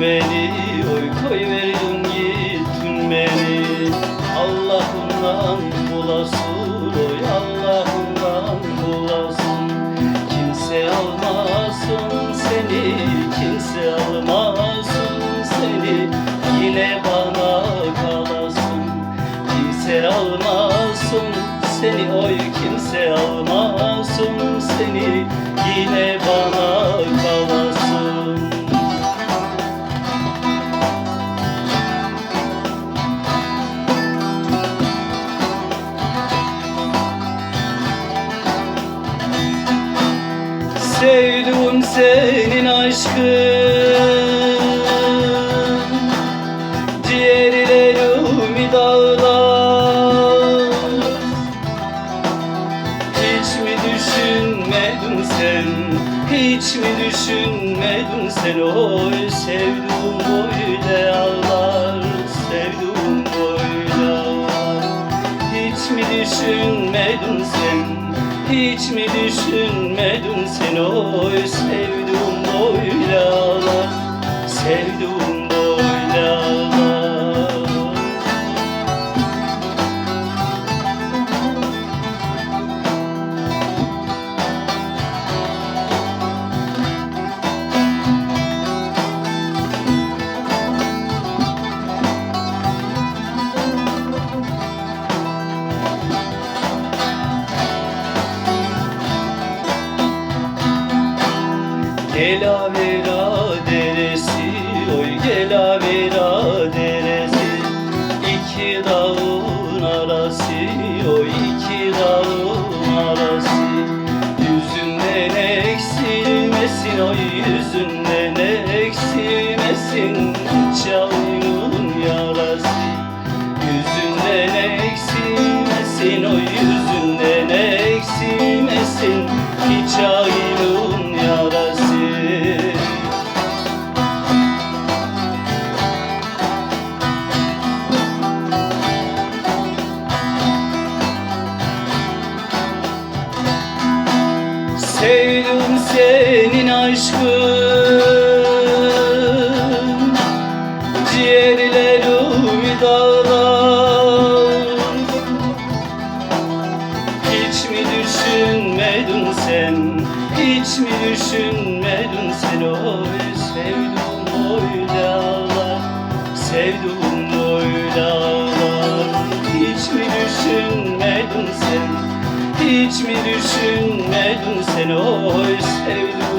beni Oy koy verin gittin beni. Allah'ından bulasın Oy Allah'ından bulasın. Kimse almasın seni Kimse almasın seni. Yine bana kalasın. Kimse almasın seni Oy kimse almasın seni. Yine bana senin aşkın. Ciğerlerimi dağlar. Hiç mi düşünmedin sen? Hiç mi düşünmedin sen? Oy sevduğum böyle ağlar. Sevduğum böyle ağlar. Hiç mi düşünmedin sen Hiç mi düşünmedin sen Oy Gelavera deresi oy gelavera deresi. İki dağın arası oy iki dağın arası. Yüzünden eksilmesin oy yüzünden mi düşünmedin sen? Oy sevdum oylalar Sevdum oylalar Hiç mi düşünmedin sen? Hiç mi düşünmedin sen? Oy sevdum